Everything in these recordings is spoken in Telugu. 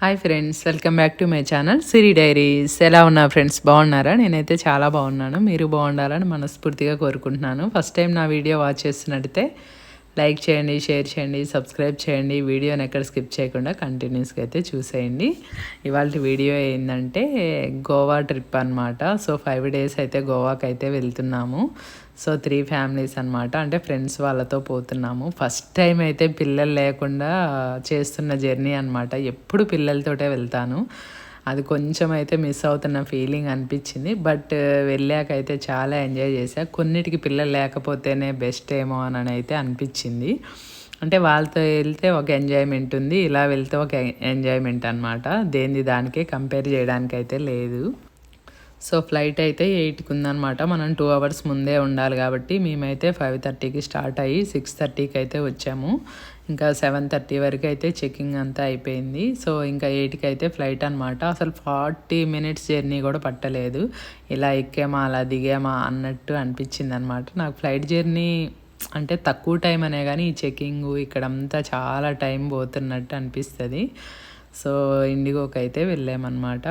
Hi friends welcome back to my channel Siri diaries ఎలా ఉన్నారు ఫ్రెండ్స్ బాగున్నారా? నేనైతే చాలా బాగున్నాను. మీరు బాగుండాలని మనస్ఫూర్తిగా కోరుకుంటున్నాను. ఫస్ట్ టైం నా వీడియో వాచ్ చేస్తున్నట్టయితే లైక్ చేయండి షేర్ చేయండి సబ్స్క్రైబ్ చేయండి. వీడియోని ఎక్కడ స్కిప్ చేయకుండా కంటిన్యూస్గా అయితే చూసేయండి. ఇవాళ వీడియో ఏంటంటే గోవా ట్రిప్ అనమాట సో ఫైవ్ డేస్ అయితే గోవాకి అయితే వెళ్తున్నాము. సో త్రీ ఫ్యామిలీస్ అనమాట అంటే ఫ్రెండ్స్ వాళ్ళతో పోతున్నాము. ఫస్ట్ టైం అయితే పిల్లలు లేకుండా చేస్తున్న జర్నీ అనమాట ఎప్పుడు పిల్లలతోటే వెళ్తాను. అది కొంచెం అయితే మిస్ అవుతున్న ఫీలింగ్ అనిపించింది. బట్ వెళ్ళాక అయితే చాలా ఎంజాయ్ చేశా. కొన్నిటికి పిల్లలు లేకపోతేనే బెస్ట్ ఏమో అని అయితే అనిపించింది. అంటే వాళ్ళతో వెళ్తే ఒక ఎంజాయ్మెంట్ ఉంది. ఇలా వెళ్తే ఒక ఎంజాయ్మెంట్ అనమాట దేని దానికే కంపేర్ చేయడానికి అయితే లేదు. సో ఫ్లైట్ అయితే ఎయిట్కి ఉందనమాట మనం టూ అవర్స్ ముందే ఉండాలి కాబట్టి మేమైతే ఫైవ్ థర్టీకి స్టార్ట్ అయ్యి సిక్స్ థర్టీకి అయితే వచ్చాము. ఇంకా సెవెన్ థర్టీ వరకు అయితే చెకింగ్ అంతా అయిపోయింది. సో ఇంకా ఎయిట్కి అయితే ఫ్లైట్ అనమాట అసలు ఫార్టీ మినిట్స్ జర్నీ కూడా పట్టలేదు. ఇలా ఎక్కామా అలా దిగామా అన్నట్టు అనిపించింది అనమాట నాకు ఫ్లైట్ జర్నీ అంటే తక్కువ టైం అనే కానీ ఈ చెకింగ్ ఇక్కడంతా చాలా టైం పోతున్నట్టు అనిపిస్తుంది. సో ఇండిగోకి అయితే వెళ్ళామన్నమాట.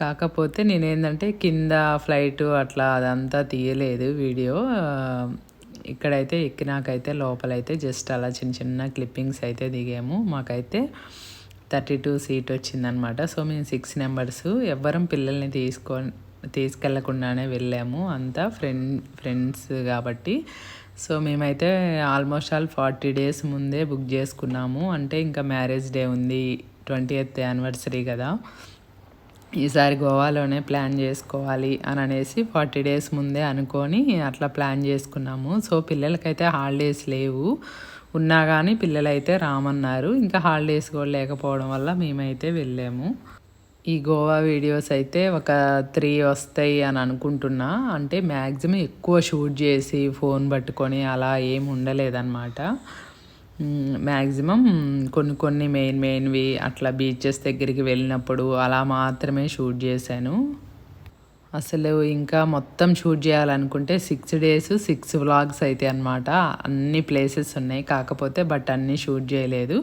కాకపోతే నేనేంటంటే కింద ఫ్లైట్ అట్లా అదంతా తీయలేదు వీడియో. ఇక్కడైతే ఎక్కినాకైతే లోపలైతే జస్ట్ అలా చిన్న చిన్న క్లిప్పింగ్స్ అయితే దిగాము. మాకైతే థర్టీ టూ సీట్ వచ్చిందనమాట. సో మేము సిక్స్ మెంబర్స్ ఎవ్వరం పిల్లల్ని తీసుకో తీసుకెళ్ళకుండానే వెళ్ళాము. అంతా ఫ్రెండ్ ఫ్రెండ్స్ కాబట్టి. సో మేమైతే ఆల్మోస్ట్ ఆల్ ఫార్టీ డేస్ ముందే బుక్ చేసుకున్నాము. అంటే ఇంకా మ్యారేజ్ డే ఉంది ట్వంటీ ఎయిత్ యానివర్సరీ కదా. ఈసారి గోవాలోనే ప్లాన్ చేసుకోవాలి అని అనేసి ఫార్టీ డేస్ ముందే అనుకొని అట్లా ప్లాన్ చేసుకున్నాము. సో పిల్లలకైతే హాలిడేస్ లేవు. ఉన్నా కానీ పిల్లలైతే రామన్నారు. ఇంకా హాలిడేస్ కూడా లేకపోవడం వల్ల మేమైతే వెళ్ళాము. ఈ గోవా వీడియోస్ అయితే ఒక త్రీ వస్తాయి అని అనుకుంటున్నా. అంటే మ్యాక్సిమం ఎక్కువ షూట్ చేసి ఫోన్ పట్టుకొని అలా ఏం ఉండలేదన్నమాట. మ్యాక్సిమం కొన్ని కొన్ని మెయిన్ మెయిన్వి అట్లా బీచెస్ దగ్గరికి వెళ్ళినప్పుడు అలా మాత్రమే షూట్ చేశాను. అసలు ఇంకా మొత్తం షూట్ చేయాలనుకుంటే సిక్స్ డేస్ సిక్స్ వ్లాగ్స్ అయితే అనమాట అన్ని ప్లేసెస్ ఉన్నాయి. కాకపోతే బట్ అన్నీ షూట్ చేయలేదు.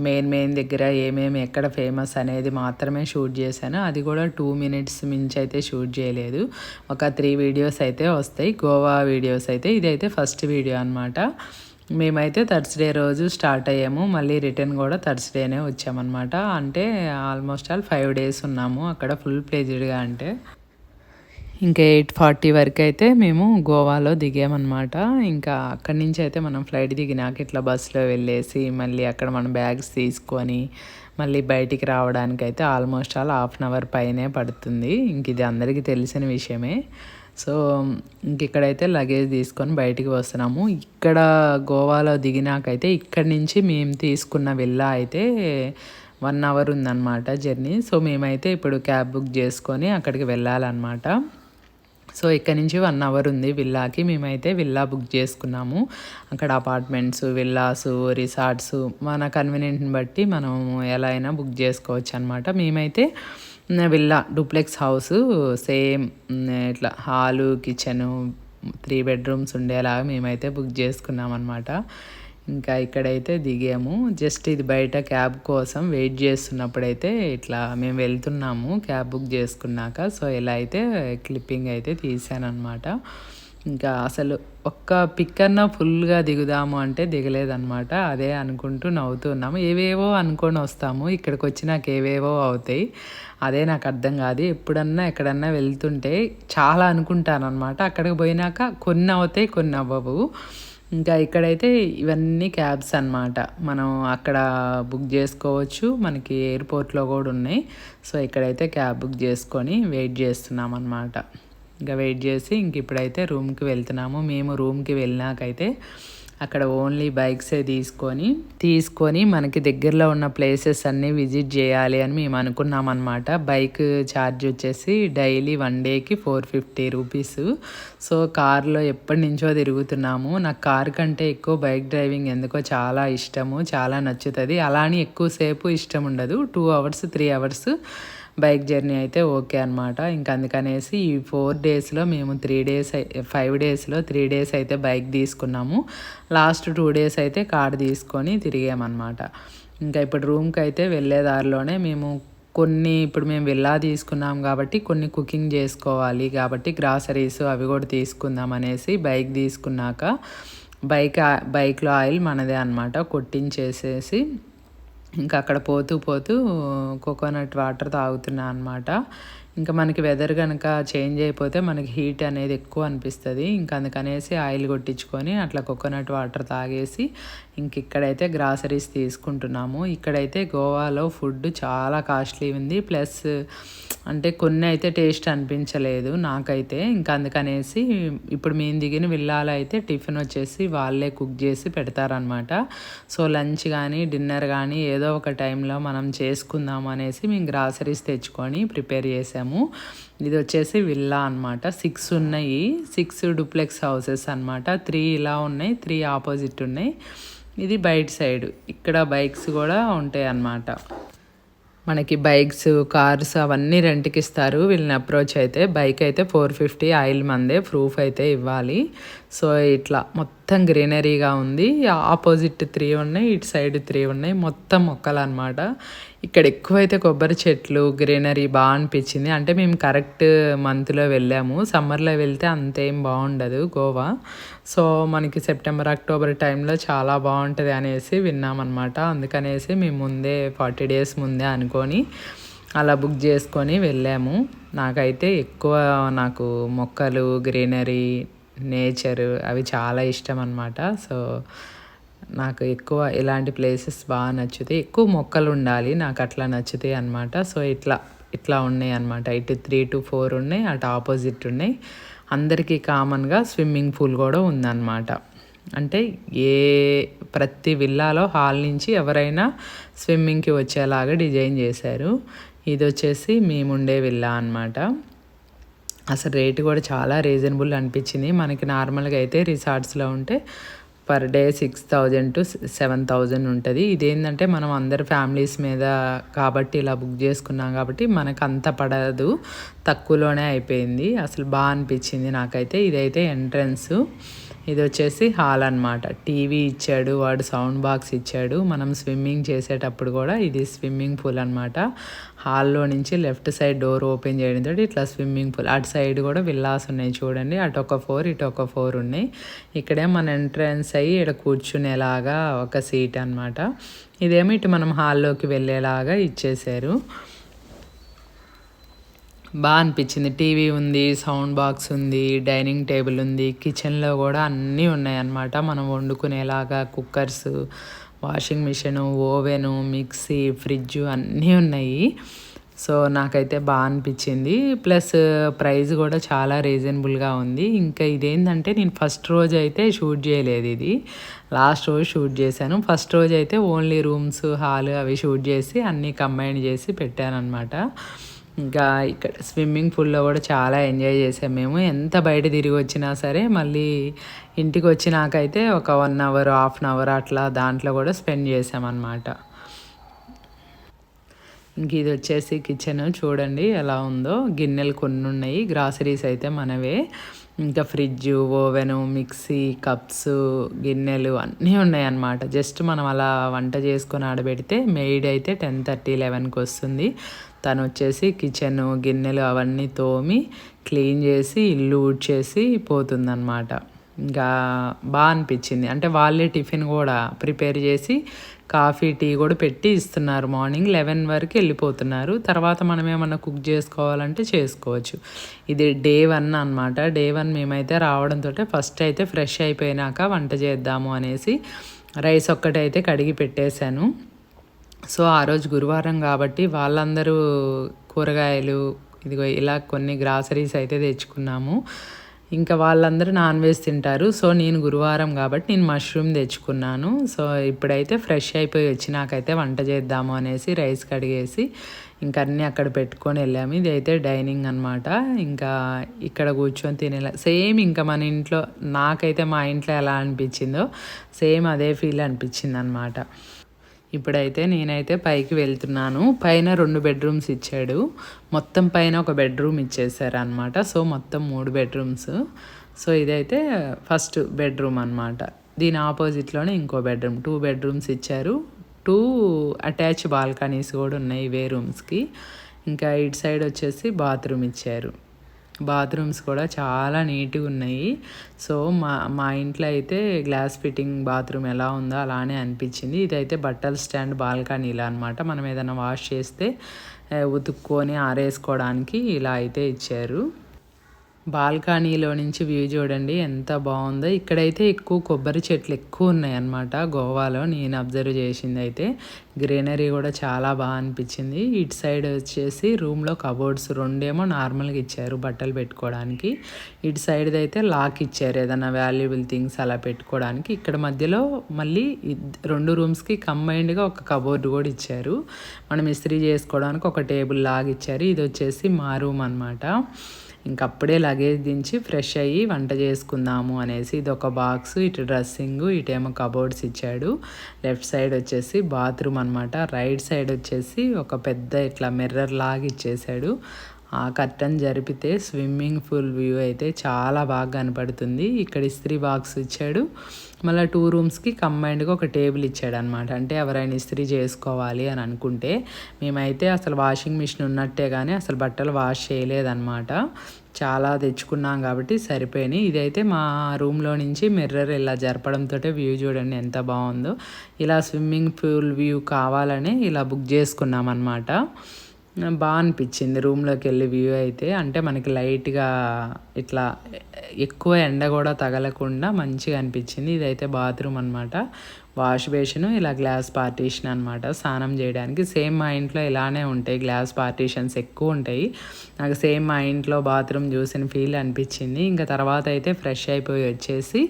మెయిన్ మెయిన్ దగ్గర ఏమేమి ఎక్కడ ఫేమస్ అనేది మాత్రమే షూట్ చేశాను. అది కూడా టూ మినిట్స్ మించి అయితే షూట్ చేయలేదు. ఒక త్రీ వీడియోస్ అయితే వస్తాయి. గోవా వీడియోస్ అయితే ఇదైతే ఫస్ట్ వీడియో అనమాట మేమైతే థర్స్డే రోజు స్టార్ట్ అయ్యాము. మళ్ళీ రిటర్న్ కూడా థర్స్డేనే వచ్చామన్నమాట. అంటే ఆల్మోస్ట్ ఆల్ ఫైవ్ డేస్ ఉన్నాము. అక్కడ ఫుల్ ప్లేజ్డ్గా అంటే. ఇంకా ఎయిట్ ఫార్టీ వరకు అయితే మేము గోవాలో దిగామన్నమాట. ఇంకా అక్కడి నుంచి అయితే మనం ఫ్లైట్ దిగినాక ఇట్లా బస్సులో వెళ్ళేసి మళ్ళీ అక్కడ మన బ్యాగ్స్ తీసుకొని మళ్ళీ బయటికి రావడానికి అయితే almost all half an hour పైనే పడుతుంది. ఇంక ఇది అందరికీ తెలిసిన విషయమే. సో ఇంక ఇక్కడైతే లగేజ్ తీసుకొని బయటికి వస్తున్నాము. ఇక్కడ గోవాలో దిగినాకైతే ఇక్కడి నుంచి మేము తీసుకున్న విల్లా అయితే వన్ అవర్ ఉందన్నమాట జర్నీ సో మేమైతే ఇప్పుడు క్యాబ్ బుక్ చేసుకొని అక్కడికి వెళ్ళాలన్నమాట. సో ఇక్కడ నుంచి వన్ అవర్ ఉంది విల్లాకి మేమైతే విల్లా బుక్ చేసుకున్నాము. అక్కడ అపార్ట్మెంట్స్ విల్లాస్ రిసార్ట్స్ మన కన్వీనియంట్ని బట్టి మనం ఎలా అయినా బుక్ చేసుకోవచ్చు అనమాట మేమైతే విల్లా డూప్లెక్స్ హౌస్ సేమ్ ఇట్లా హాలు కిచెను త్రీ బెడ్రూమ్స్ ఉండేలాగా మేమైతే బుక్ చేసుకున్నాం అనమాట ఇంకా ఇక్కడైతే దిగాము. జస్ట్ ఇది బయట క్యాబ్ కోసం వెయిట్ చేస్తున్నప్పుడైతే ఇట్లా మేము వెళ్తున్నాము క్యాబ్ బుక్ చేసుకున్నాక. సో ఇలా అయితే క్లిప్పింగ్ అయితే తీసానమాట ఇంకా అసలు ఒక్క పిక్ అన్న ఫుల్గా దిగుదాము అంటే దిగలేదనమాట అదే అనుకుంటూ నవ్వుతున్నాము ఏవేవో అనుకొని వస్తాము. ఇక్కడికి వచ్చి నాకు ఏవేవో అవుతాయి. అదే నాకు అర్థం కాదు. ఎప్పుడన్నా ఎక్కడన్నా వెళ్తుంటే చాలా అనుకుంటానమాట అక్కడికి పోయినాక కొన్ని అవుతాయి కొన్ని అవ్వవు. ఇంకా ఇక్కడైతే ఇవన్నీ క్యాబ్స్ అనమాట మనం అక్కడ బుక్ చేసుకోవచ్చు. మనకి ఎయిర్పోర్ట్లో కూడా ఉన్నాయి. సో ఇక్కడైతే క్యాబ్ బుక్ చేసుకొని వెయిట్ చేస్తున్నాం అనమాట ఇంకా వెయిట్ చేసి ఇంక ఇప్పుడైతే రూమ్కి వెళ్తున్నాము. మేము రూమ్కి వెళ్ళినాకైతే అక్కడ ఓన్లీ బైక్సే తీసుకొని తీసుకొని మనకి దగ్గరలో ఉన్న ప్లేసెస్ అన్నీ విజిట్ చేయాలి అని మేము అనుకున్నాం అనమాట బైక్ ఛార్జ్ వచ్చేసి డైలీ వన్ డేకి ఫోర్ ఫిఫ్టీ రూపీస్. సో కార్లో ఎప్పటి నుంచో తిరుగుతున్నాము. నాకు కార్ కంటే ఎక్కువ బైక్ డ్రైవింగ్ ఎందుకో చాలా ఇష్టము చాలా నచ్చుతుంది. అలానే ఎక్కువసేపు ఇష్టం ఉండదు. Two hours three hours bike journey అయితే ఓకే అనమాట ఇంకా అందుకనేసి ఈ ఫోర్ డేస్లో మేము త్రీ డేస్ ఫైవ్ డేస్లో త్రీ డేస్ అయితే బైక్ తీసుకున్నాము. లాస్ట్ టూ డేస్ అయితే కార్ తీసుకొని తిరిగామన్నమాట. ఇంకా ఇప్పుడు రూమ్కి అయితే వెళ్ళే దారిలోనే మేము కొన్ని ఇప్పుడు మేము విల్లా తీసుకున్నాం కాబట్టి కొన్ని కుకింగ్ చేసుకోవాలి కాబట్టి గ్రాసరీస్ అవి కూడా తీసుకుందాం అనేసి బైక్ తీసుకున్నాక బైక్ బైక్లో ఆయిల్ మనదే అనమాట కొట్టించేసేసి ఇంకా అక్కడ పోతూ పోతూ కోకోనట్ వాటర్ తాగుతున్నా అనమాట ఇంకా మనకి వెదర్ కనుక చేంజ్ అయిపోతే మనకి హీట్ అనేది ఎక్కువ అనిపిస్తుంది. ఇంకా అందుకనేసి ఆయిల్ కొట్టించుకొని అట్లా కోకోనట్ వాటర్ తాగేసి ఇంక ఇక్కడైతే గ్రాసరీస్ తీసుకుంటున్నాము. ఇక్కడైతే గోవాలో ఫుడ్ చాలా కాస్ట్లీ ఉంది. ప్లస్ అంటే కొన్ని అయితే టేస్ట్ అనిపించలేదు నాకైతే. ఇంకా అందుకనేసి ఇప్పుడు మేము దిగిన విల్లాలో అయితే టిఫిన్ వచ్చేసి వాళ్ళే కుక్ చేసి పెడతారనమాట సో లంచ్ కానీ డిన్నర్ కానీ ఏదో ఒక టైంలో మనం చేసుకుందాం అనేసి మేము గ్రాసరీస్ తెచ్చుకొని ప్రిపేర్ చేసాము. ఇది వచ్చేసి విల్లా అనమాట సిక్స్ ఉన్నాయి. సిక్స్ డూప్లెక్స్ హౌసెస్ అనమాట త్రీ ఇలా ఉన్నాయి. త్రీ ఆపోజిట్ ఉన్నాయి. ఇది బయట సైడ్ ఇక్కడ బైక్స్ కూడా ఉంటాయి అన్నమాట. మనకి బైక్స్ కార్స్ అవన్నీ రెంట్కి ఇస్తారు. వీళ్ళని అప్రోచ్ అయితే బైక్ అయితే ఫోర్ ఫిఫ్టీ ఆయిల్ మందే ప్రూఫ్ అయితే ఇవ్వాలి. సో ఇట్లా మొత్తం గ్రీనరీగా ఉంది. ఆపోజిట్ త్రీ ఉన్నాయి ఇటు సైడ్ త్రీ ఉన్నాయి. మొత్తం మొక్కలు అనమాట ఇక్కడ ఎక్కువైతే కొబ్బరి చెట్లు గ్రీనరీ బాగా అనిపించింది. అంటే మేము కరెక్ట్ మంత్లో వెళ్ళాము. సమ్మర్లో వెళ్తే అంతేం బాగుండదు గోవా. సో మనకి సెప్టెంబర్ అక్టోబర్ టైంలో చాలా బాగుంటుంది అనేసి విన్నామన్నమాట. అందుకనేసి మేము ముందే ఫార్టీ డేస్ ముందే అనుకొని అలా బుక్ చేసుకొని వెళ్ళాము. నాకైతే ఎక్కువ నాకు మొక్కలు గ్రీనరీ నేచరు అవి చాలా ఇష్టం అనమాట సో నాకు ఎక్కువ ఇలాంటి ప్లేసెస్ బాగా నచ్చుతాయి. ఎక్కువ మొక్కలు ఉండాలి నాకు అట్లా నచ్చుతాయి అనమాట సో ఇట్లా ఇట్లా ఉన్నాయి అనమాట ఇటు త్రీ టు ఫోర్ ఉన్నాయి అటు ఆపోజిట్ ఉన్నాయి. అందరికీ కామన్గా స్విమ్మింగ్ పూల్ కూడా ఉందన్నమాట. అంటే ఏ ప్రతి విల్లాలో హాల్ నుంచి ఎవరైనా స్విమ్మింగ్కి వచ్చేలాగా డిజైన్ చేశారు. ఇది వచ్చేసి మేముండే విల్లా అనమాట అసలు రేటు కూడా చాలా రీజనబుల్ అనిపించింది. మనకి నార్మల్గా అయితే రిసార్ట్స్లో ఉంటే per day six thousand to seven thousand ఉంటుంది. ఇదేంటంటే మనం అందరు ఫ్యామిలీస్ మీద కాబట్టి ఇలా బుక్ చేసుకున్నాం కాబట్టి మనకు అంత పడదు. తక్కువలోనే అయిపోయింది. అసలు బాగా అనిపించింది నాకైతే. ఇదైతే ఎంట్రన్స్. ఇది వచ్చేసి హాల్ అనమాట టీవీ ఇచ్చాడు వాడు సౌండ్ బాక్స్ ఇచ్చాడు. మనం స్విమ్మింగ్ చేసేటప్పుడు కూడా ఇది స్విమ్మింగ్ పూల్ అనమాట హాల్లో నుంచి లెఫ్ట్ సైడ్ డోర్ ఓపెన్ చేయడంతో ఇట్లా స్విమ్మింగ్ పూల్. అటు సైడ్ కూడా విల్లాస్ ఉన్నాయి చూడండి. అటు ఒక ఫోర్ ఇటు ఒక ఫోర్ ఉన్నాయి. ఇక్కడే మన ఎంట్రన్స్ అయ్యి ఇక్కడ కూర్చునేలాగా ఒక సీట్ అనమాట ఇదేమో ఇటు మనం హాల్లోకి వెళ్ళేలాగా ఇచ్చేసారు బాగా అనిపించింది. టీవీ ఉంది సౌండ్ బాక్స్ ఉంది డైనింగ్ టేబుల్ ఉంది కిచెన్లో కూడా అన్నీ ఉన్నాయన్నమాట. మనం వండుకునేలాగా cookers washing machine oven mixie fridge అన్నీ ఉన్నాయి. సో నాకైతే బాగా అనిపించింది. ప్లస్ ప్రైస్ కూడా చాలా రీజనబుల్గా ఉంది. ఇంకా ఇదేంటంటే నేను ఫస్ట్ రోజు అయితే షూట్ చేయలేదు ఇది. లాస్ట్ రోజు షూట్ చేశాను. ఫస్ట్ రోజు అయితే ఓన్లీ రూమ్స్ హాల్ అవి షూట్ చేసి అన్నీ కంబైన్ చేసి పెట్టాను అనమాట ఇంకా ఇక్కడ స్విమ్మింగ్ పూల్లో కూడా చాలా ఎంజాయ్ చేసాం మేము. ఎంత బయట తిరిగి వచ్చినా సరే మళ్ళీ ఇంటికి వచ్చినాకైతే ఒక one hour half an hour అట్లా దాంట్లో కూడా స్పెండ్ చేసామన్నమాట ఇంక ఇది వచ్చేసి కిచెన్. చూడండి ఎలా ఉందో. గిన్నెలు కొన్ని ఉన్నాయి. గ్రాసరీస్ అయితే మనవే. ఇంకా ఫ్రిడ్జ్ ఓవెను మిక్సీ కప్స్ గిన్నెలు అన్నీ ఉన్నాయి అన్నమాట. జస్ట్ మనం అలా వంట చేసుకొని ఆడబెడితే మెయిడ్ అయితే టెన్ థర్టీ లెవెన్కి వస్తుంది. తను వచ్చేసి కిచెన్ గిన్నెలు అవన్నీ తోమి క్లీన్ చేసి ఇల్లు ఊడ్చేసి పోతుందన్నమాట. ఇంకా బాగా అనిపించింది. అంటే వాళ్ళే టిఫిన్ కూడా ప్రిపేర్ చేసి కాఫీ టీ కూడా పెట్టి ఇస్తున్నారు. మార్నింగ్ లెవెన్ వరకు వెళ్ళిపోతున్నారు. తర్వాత మనం ఏమన్నా కుక్ చేసుకోవాలంటే చేసుకోవచ్చు. ఇది డే వన్ అనమాట డే వన్ మేమైతే రావడంతో ఫస్ట్ అయితే ఫ్రెష్ అయిపోయినాక వంట చేద్దాము అనేసి రైస్ ఒక్కటైతే కడిగి పెట్టేశాను. సో ఆ రోజు గురువారం కాబట్టి వాళ్ళందరూ కూరగాయలు ఇదిగో ఇలా కొన్ని గ్రాసరీస్ అయితే తెచ్చుకున్నాము. ఇంకా వాళ్ళందరూ నాన్ వెజ్ తింటారు. సో నేను గురువారం కాబట్టి నేను మష్రూమ్ తెచ్చుకున్నాను. సో ఇప్పుడైతే ఫ్రెష్ అయిపోయి వచ్చి నాకైతే వంట చేద్దాము అనేసి రైస్ కడిగేసి ఇంకా అన్నీ అక్కడ పెట్టుకొని వెళ్ళాము. ఇది అయితే డైనింగ్ అనమాట ఇంకా ఇక్కడ కూర్చొని తినేలా సేమ్ ఇంకా మన ఇంట్లో నాకైతే మా ఇంట్లో ఎలా అనిపించిందో సేమ్ అదే ఫీల్ అనిపించింది అనమాట ఇప్పుడైతే నేనైతే పైకి వెళ్తున్నాను. పైన రెండు బెడ్రూమ్స్ ఇచ్చాడు. మొత్తం పైన ఒక బెడ్రూమ్ ఇచ్చేసారనమాట సో మొత్తం మూడు బెడ్రూమ్స్. సో ఇదైతే ఫస్ట్ బెడ్రూమ్ అనమాట దీని ఆపోజిట్లోనే ఇంకో బెడ్రూమ్. టూ బెడ్రూమ్స్ ఇచ్చారు. టూ అటాచ్ బాల్కనీస్ కూడా ఉన్నాయి ఇవే రూమ్స్కి. ఇంకా ఇటు సైడ్ వచ్చేసి బాత్రూమ్ ఇచ్చారు. బాత్రూమ్స్ కూడా చాలా నీట్గా ఉన్నాయి. సో మా మా ఇంట్లో అయితే గ్లాస్ ఫిట్టింగ్ బాత్రూమ్ ఎలా ఉందో అలానే అనిపించింది. ఇదైతే బట్టల స్టాండ్ బాల్కనీలా అనమాట మనం ఏదైనా వాష్ చేస్తే ఉతుక్కొని ఆరేసుకోవడానికి ఇలా అయితే ఇచ్చారు. బాల్కనీలో నుంచి వ్యూ చూడండి ఎంత బాగుందో. ఇక్కడైతే ఎక్కువ కొబ్బరి చెట్లు ఎక్కువ ఉన్నాయన్నమాట గోవాలో నేను అబ్జర్వ్ చేసింది అయితే గ్రీనరీ కూడా చాలా బాగా అనిపించింది. ఇటు సైడ్ వచ్చేసి రూమ్లో కబోర్డ్స్ రెండేమో నార్మల్గా ఇచ్చారు బట్టలు పెట్టుకోవడానికి. ఇటు సైడ్ అయితే లాక్ ఇచ్చారు ఏదైనా వాల్యుబుల్ థింగ్స్ అలా పెట్టుకోవడానికి. ఇక్కడ మధ్యలో మళ్ళీ రెండు రూమ్స్కి కంబైన్డ్గా ఒక కబోర్డ్ కూడా ఇచ్చారు. మనం ఇస్త్రీ చేసుకోవడానికి ఒక టేబుల్ లాగ్ ఇచ్చారు. ఇది వచ్చేసి మా రూమ్ అనమాట ఇంకప్పుడే లగేజ్ దించి ఫ్రెష్ అయ్యి వంట చేసుకుందాము అనేసి ఇది ఒక బాక్స్ ఇటు డ్రెస్సింగ్ ఇటేమో కబోర్డ్స్ ఇచ్చాడు. లెఫ్ట్ సైడ్ వచ్చేసి బాత్రూమ్ అనమాట రైట్ సైడ్ వచ్చేసి ఒక పెద్ద ఇట్లా మిర్రర్ లాగా ఇచ్చేసాడు. ఆ కర్టన్ జరిపితే స్విమ్మింగ్ పూల్ వ్యూ అయితే చాలా బాగా కనపడుతుంది. ఇక్కడ ఇస్త్రీ బాక్స్ ఇచ్చాడు. మళ్ళీ టూ రూమ్స్కి కంబైన్డ్గా ఒక టేబుల్ ఇచ్చాడు అనమాట అంటే ఎవరైనా ఇస్త్రీ చేసుకోవాలి అని అనుకుంటే మేమైతే అసలు వాషింగ్ మిషన్ ఉన్నట్టే కానీ అసలు బట్టలు వాష్ చేయలేదన్నమాట. చాలా తెచ్చుకున్నాం కాబట్టి సరిపోయినాయి. ఇదైతే మా రూమ్లో నుంచి మిర్రర్ ఇలా జరపడంతో వ్యూ చూడండి ఎంత బాగుందో. ఇలా స్విమ్మింగ్ పూల్ వ్యూ కావాలని ఇలా బుక్ చేసుకున్నాం అనమాట బాగా అనిపించింది. రూమ్లోకి వెళ్ళి వ్యూ అయితే అంటే మనకి లైట్గా ఇట్లా ఎక్కువ ఎండ కూడా తగలకుండా మంచిగా అనిపించింది. ఇదైతే బాత్రూమ్ అనమాట వాష్ బేసిన్ ఇలా గ్లాస్ పార్టీషన్ అనమాట స్నానం చేయడానికి సేమ్ మా ఇంట్లో ఇలానే ఉంటాయి గ్లాస్ పార్టీషన్స్ ఎక్కువ ఉంటాయి. నాకు సేమ్ మా ఇంట్లో బాత్రూమ్ చూసిన ఫీల్ అనిపించింది. ఇంకా తర్వాత అయితే ఫ్రెష్ అయిపోయి వచ్చేసి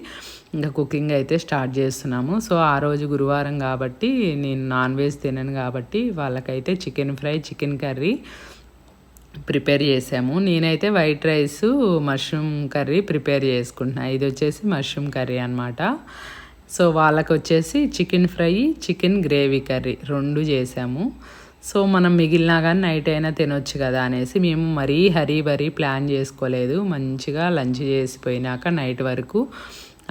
ఇంకా కుకింగ్ అయితే స్టార్ట్ చేస్తున్నాము. సో ఆ రోజు గురువారం కాబట్టి నేను నాన్ వెజ్ తినను కాబట్టి వాళ్ళకైతే chicken fry chicken curry prepare చేసాము. నేనైతే white rice mushroom curry prepare చేసుకుంటున్నాను ఇది వచ్చేసి మష్రూమ్ కర్రీ అనమాట సో వాళ్ళకు వచ్చేసి chicken fry chicken gravy curry రెండు చేసాము. సో మనం మిగిలినా కానీ నైట్ అయినా తినొచ్చు కదా అనేసి మేము మరీ హరీ బరీ ప్లాన్ చేసుకోలేదు. మంచిగా లంచ్ చేసిపోయినాక నైట్ వరకు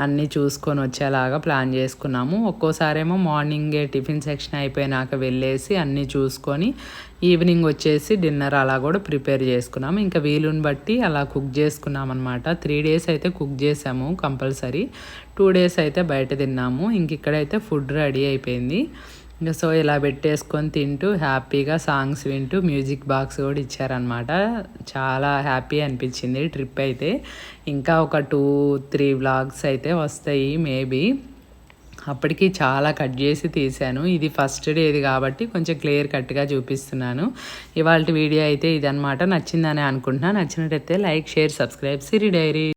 అన్నీ చూసుకొని వచ్చేలాగా ప్లాన్ చేసుకున్నాము. ఒక్కోసారేమో మార్నింగే టిఫిన్ సెక్షన్ అయిపోయినాక వెళ్ళేసి అన్నీ చూసుకొని ఈవినింగ్ వచ్చేసి డిన్నర్ అలా కూడా ప్రిపేర్ చేసుకున్నాము. ఇంకా వీలుని బట్టి అలా కుక్ చేసుకున్నాం అనమాట త్రీ డేస్ అయితే కుక్ చేసాము కంపల్సరీ. టూ డేస్ అయితే బయట తిన్నాము. ఇంక ఇక్కడైతే ఫుడ్ రెడీ అయిపోయింది. ఇంకా సో ఇలా పెట్టేసుకొని తింటూ హ్యాపీగా సాంగ్స్ వింటూ మ్యూజిక్ బాక్స్ కూడా ఇచ్చారనమాట చాలా హ్యాపీ అనిపించింది ట్రిప్ అయితే. ఇంకా ఒక టూ త్రీ వ్లాగ్స్ అయితే వస్తాయి మేబీ. అప్పటికి చాలా కట్ చేసి తీశాను. ఇది ఫస్ట్ డేది కాబట్టి కొంచెం క్లియర్ కట్గా చూపిస్తున్నాను. ఇవాళ వీడియో అయితే ఇదనమాట నచ్చిందని అనుకుంటున్నా. నచ్చినట్టయితే like share subscribe. Siri diary.